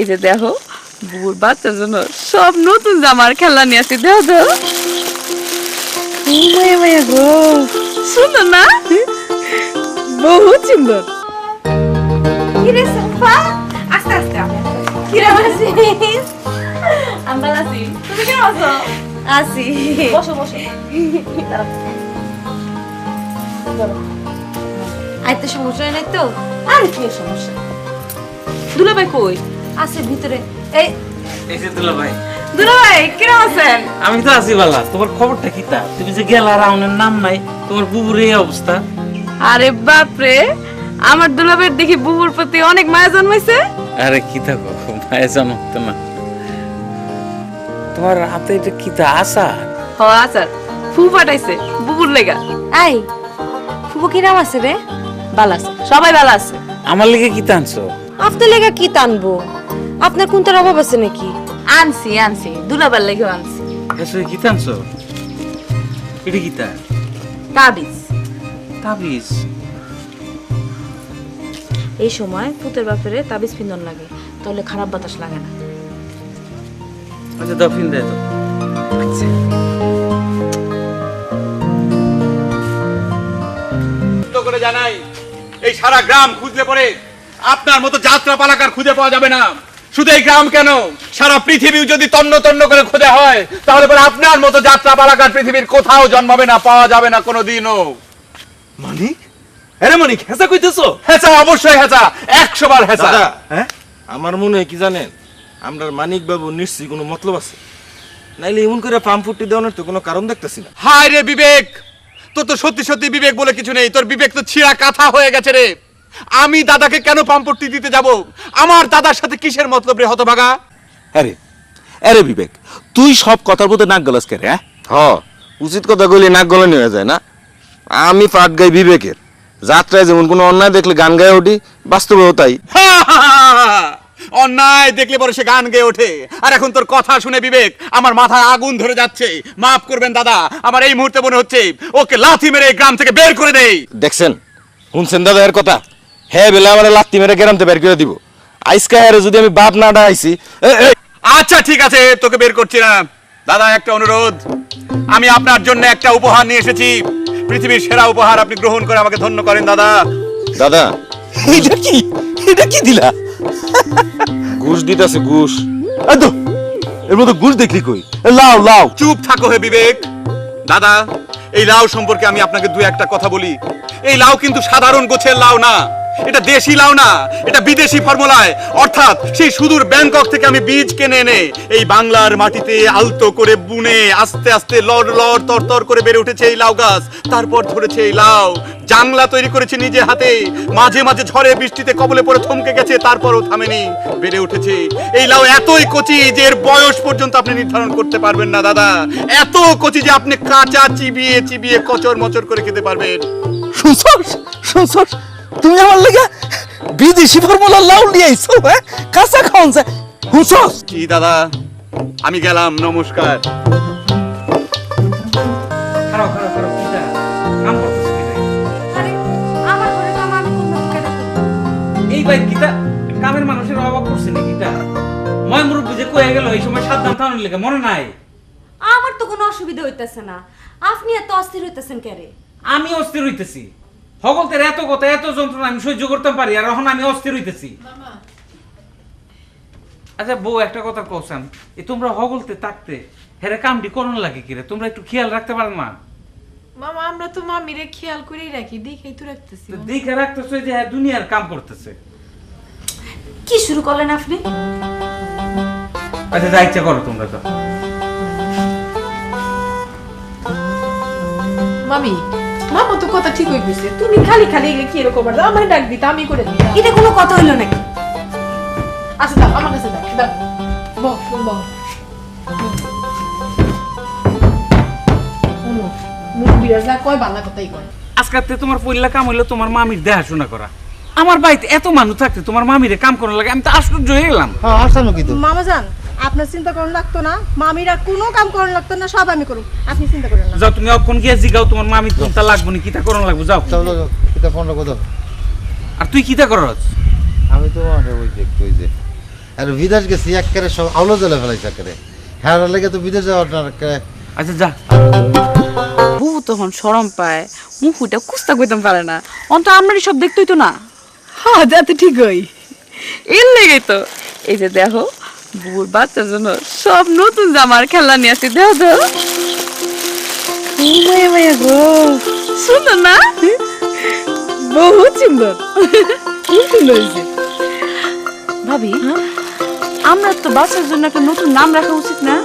এই যে দেখো বুবুর বাচ্চার জন্য সব নতুন জামার খেলা নিয়ে আসি দেখো তো। ও মায়া মায়া গো। সুন্দর না? বহুত সুন্দর। কিরে সাফা? আস্তে আস্তে কিরে আছিস আমরা আছি। তুমি কেমন আছো? আসি বসো বসো। আইতে সমস্যা নাই তো? আর কি সমস্যা? দুলাভাই কই? আছে ভিতরে। এই এই যে দুলা ভাই। দুলাভাই কেমন আছেন? আমি তো আছি বালা তোমার খবরটা কি তা? তুমি যে গেলা রাউনের নাম নাই তোমার বুবুর এই অবস্থা। আরে বাপরে আমার দুলাভাইয়ের দেখি বুবুর প্রতি অনেক মায়া জন্মাইছে। আরে কি থাকো মায়ে জানো না। তোমার হাতে এটা কি তা আসা হ আচার। ফু পাঠাইছে বুবুর লেগা। আই ফুবু কিরাম আছে রে? ভালো সবাই ভালো আছে। আমার লিগে কি আনছো? আপনার লেগা কি টানবো আপনার কোনটার অভাব আছে নাকি? আনছি আনছি। দুলাবার লেগেও আনছি। আসলে কি আনছো? এটা কি তা তাবিজ। তাবিজ? এই সময় পুতের বাপেরে তাবিজ পিন্দন লাগে তাহলে খারাপ বাতাস লাগে না। আচ্ছা দাও দেয় তো। সত্য করে জানাই এই সারা গ্রাম খুঁজলে পরে আপনার মতো যাত্রা পালাকার খুঁজে পাওয়া যাবে না। শুধু এই গ্রাম কেন? সারা পৃথিবী যদি তন্ন তন্ন করে খোঁজা হয় তাহলে পরে আপনার মতো যাত্রা পালাকার পৃথিবীর কোথাও জন্মাবে না পাওয়া যাবে না কোনোদিনও। মানিক? আরে মানিক হেসা কইতেছো? হেঁচা অবশ্যই হেঁচা। একশো বার হেঁচা। দাদা হ্যাঁ? আমার মনে হয় কি জানেন? আমরা মানিক বাবু নিশ্চয়ই কোনো মতলব আছে। নাইলে এমন করে পাম্প ফুটি দেওয়ানোর তো কোনো কারণ দেখতেছি না। হায় রে বিবেক! তোর তো সত্যি সত্যি বিবেক বলে কিছু নেই। তোর বিবেক তো ছিঁড়া কাঁথা হয়ে গেছে রে। আমি দাদাকে কেন পাম্পটি দিতে যাব? আমার দাদার সাথে কিসের মতলব রে হতভাগা? আরে আরে বিবেক তুই সব কথার মধ্যে নাক গলাস কে হ্যাঁ? হ উচিত কথা কইলে নাক গলানি হয়ে যায় না। আমি পাট গাই বিবেকের। যাত্রায় যেমন কোনো অন্যায় দেখলে গান গায়ে উঠি বাস্তবেও তাই। অন্যায় দেখলে পরে সে গান গেয়ে ওঠে। আর এখন তোর কথা শুনে বিবেক আমার মাথায় আগুন ধরে যাচ্ছে। মাফ করবেন দাদা আমার এই মুহূর্তে মনে হচ্ছে ওকে লাথি মেরে এই গ্রাম থেকে বের করে দেই। দেখছেন? শুনছেন দাদা এর কথা? হ্যাঁ বেলা আমার লাত্তি মেরে গ্রামতে বের করে দিব। আইসকা হারে যদি আমি বাপ না ডাইছি আচ্ছা ঠিক আছে তোকে বের করছি না। দাদা একটা অনুরোধ। আমি আপনার জন্য একটা উপহার নিয়ে এসেছি। পৃথিবীর সেরা উপহার আপনি গ্রহণ করে আমাকে ধন্য করেন দাদা। দাদা। এটা কি? এটা কি দিলা? ঘুষ দিতেছে ঘুষ। তো এর মধ্যে ঘুষ দেখলি কই? লাও লাও। চুপ থাকো হে বিবেক। দাদা এই লাউ সম্পর্কে আমি আপনাকে দু একটা কথা বলি। এই লাউ কিন্তু সাধারণ গোছের লাউ না। এটা দেশি লাউ না, এটা বিদেশি ফর্মুলায়। অর্থাৎ সেই সুদূর ব্যাংকক থেকে আমি বীজ কিনে এনে এই বাংলার মাটিতে আলতো করে বুনে আস্তে আস্তে লড় লড় তর করে বেড়ে উঠেছে এই লাউ গাছ, তারপর ধরেছে এই লাউ। জাংলা তৈরি করেছে নিজে হাতে, মাঝে মাঝে ঝড়ে বৃষ্টিতে কবলে পড়ে থমকে গেছে, তারপরও থামেনি, বেড়ে উঠেছে। এই লাউ এতই কচি যে এর বয়স পর্যন্ত আপনি নির্ধারণ করতে পারবেন না, দাদা। এত কচি যে আপনি কাঁচা চিবিয়ে চিবিয়ে কচর মচর করে খেতে পারবেন। শুনছস তুমি আমার লাগা বিদেশি ফর্মুলা লাউ নিয়ে আইছো হ্যাঁ? কাঁচা খাওন যায় শুনছস কি দাদা? আমি গেলাম নমস্কার। এই ভাই কামের মানুষের অভাব করছে নাকি তা ময় মুরব্বী যে কয়ে গেল এই সময় সাবধান থাকার লেগে মনে নাই? আমার তো কোনো অসুবিধা হইতেছে না। আপনি এত অস্থির হইতেছেন কেরে? আমি অস্থির হইতেছি। হগলতের এত কথা এত যন্ত্রণা আমি সহ্য করতে পারি আর এখন আমি অস্থির হইতেছি। আচ্ছা বউ একটা কথা কৌসান এ তোমরা হগলতে তাকতে হেরে কামটি করন লাগে কিরে? তোমরা একটু খেয়াল রাখতে পারো না। মামা আমরা তো মামিরে খেয়াল করেই রাখি দেখেই তো রাখতেছি দেখে রাখতেছে যে হ্যাঁ দুনিয়ার কাম করতেছে। কি শুরু করলেন আপনি? আচ্ছা যা ইচ্ছা করো তোমরা তো মামি মামা তো কথা ঠিক হয়ে গেছে। তুমি খালি খালি এগুলো কি এরকম আর আমার ডাক দিতে আমি করে দিই এটা কোনো কথা হইল নাকি? আচ্ছা দাও আমার কাছে দাও দাও। বহ বহ মুরব্বীরা কয় বাংলা কথাই কয়। আজকাতে তোমার পইলা কাম হইল তোমার মামির দেখাশোনা করা। আমার বাড়িতে এত মানুষ থাকতে তোমার মামিরে কাম করার লাগে আমি তো আশ্চর্য হয়ে গেলাম। মামা যান। আপনার চিন্তা করার লাগতো না মামিরা কোনো কাম করার লাগতো না সব আমি করুম আপনি চিন্তা করেন না। যাও তুমি অক্ষণ গিয়ে জিগাও তোমার মামির কোনটা লাগবো না কিতা করন লাগবো যাও। চলো এটা ফোনটা কত আর তুই কিতা করছ আমি তো ওই যে ওই যে আর বিদেশ গেছি একেবারে সব আলো জ্বলে ফেলাইছে একেবারে। হ্যাঁ লেগে তো বিদেশ যাওয়াটা একেবারে আচ্ছা যা। বুবু তখন সরম পায় মুখুটা কুস্তা কইতাম পারে না। অন্ত আমরাই সব দেখতেই তো না। হ্যাঁ যাতে ঠিক ঠিকই। এর লেগে তো। এই যে দেখো বুবুর বাচ্চার জন্য সব নতুন জামার খেলা নিয়ে আসি মায়া মায়া গো। সুন্দর না? বহুত সুন্দর। সুন্দর হয়েছে। ভাবি আমরা তো বাচ্চার জন্য একটা নতুন নাম রাখা উচিত না?